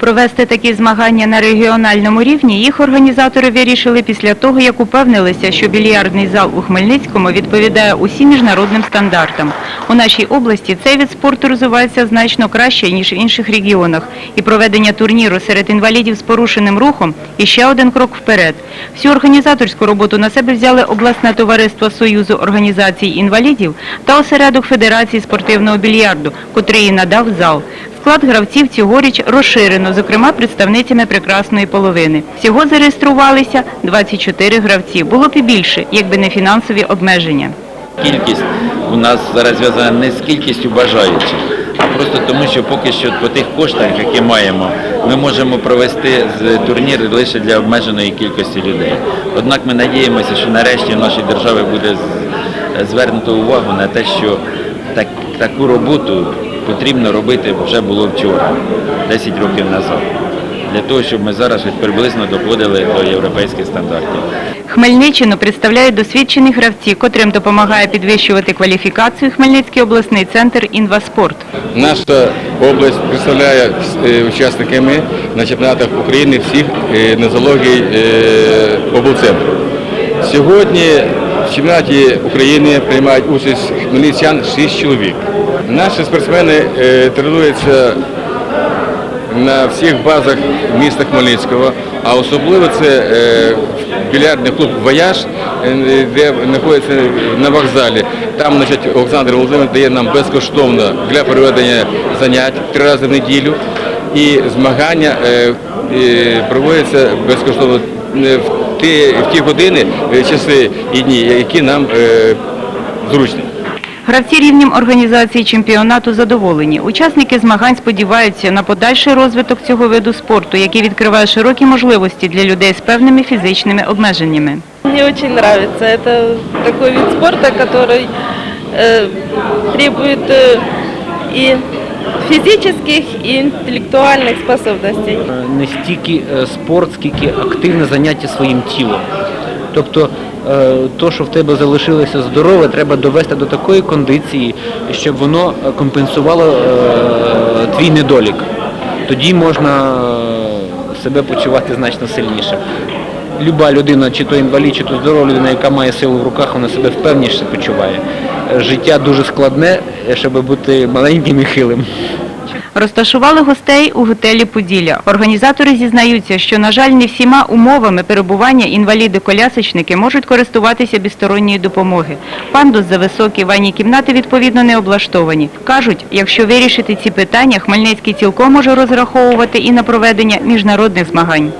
Провести такі змагання на регіональному рівні їх організатори вирішили після того, як упевнилися, що більярдний зал у Хмельницькому відповідає усім міжнародним стандартам. У нашій області цей вид спорту розвивається значно краще, ніж в інших регіонах. І проведення турніру серед інвалідів з порушеним рухом – іще один крок вперед. Всю організаторську роботу на себе взяли обласне товариство Союзу організацій інвалідів та осередок Федерації спортивного більярду, котрий надав зал. Склад гравців цьогоріч розширено, зокрема представницями прекрасної половини. Всього зареєструвалися 24 гравці. Було б і більше, якби не фінансові обмеження. Кількість у нас зараз зв'язана не з кількістю бажаючих, а просто тому, що поки що по тих коштах, які маємо, ми можемо провести турнір лише для обмеженої кількості людей. Однак ми надіємося, що нарешті в нашій державі буде звернуто увагу на те, що так, таку роботу потрібно робити вже було вчора, 10 років назад. Для того, щоб ми зараз хоч приблизно доходили до європейських стандартів. Хмельниччину представляють досвідчені гравці, котрим допомагає підвищувати кваліфікацію Хмельницький обласний центр «Інваспорт». Наша область представляє е, учасниками на чемпіонатах України всіх е, нозологій е, облцентру. Сьогодні в чемпіонаті України приймають участь хмельничан 6 чоловік. Наші спортсмени е, тренуються на всіх базах міста Хмельницького, а особливо це е, більярдний клуб «Вояж», е, де знаходиться на вокзалі. Там значить, Олександр Володимирович дає нам безкоштовно для проведення занять три рази в неділю. І змагання проводяться безкоштовно в ті, в ті години, е, часи і дні, які нам е, зручні. Гравці рівнем організації чемпіонату задоволені. Учасники змагань сподіваються на подальший розвиток цього виду спорту, який відкриває широкі можливості для людей з певними фізичними обмеженнями. Мне очень нравится. Это такой вид спорта, который э, требует и физических, и способностей. Е, не стільки е, спорт, скільки активне заняття своїм тілом. Тобто е, то, що в тебе залишилося здорове, треба довести до такої кондиції, щоб воно компенсувало твій недолік. Тоді можна себе почувати значно сильніше. Люба людина, чи то інвалід, чи то здорова людина, яка має силу в руках, вона себе впевніше почуває. Життя дуже складне, щоб бути маленьким і хилим. Розташували гостей у готелі «Поділля». Організатори зізнаються, що, на жаль, не всіма умовами перебування інваліди-колясочники можуть користуватися безсторонньої допомоги. Пандус зависокі, ванні кімнати відповідно не облаштовані. Кажуть, якщо вирішити ці питання, Хмельницький цілком може розраховувати і на проведення міжнародних змагань.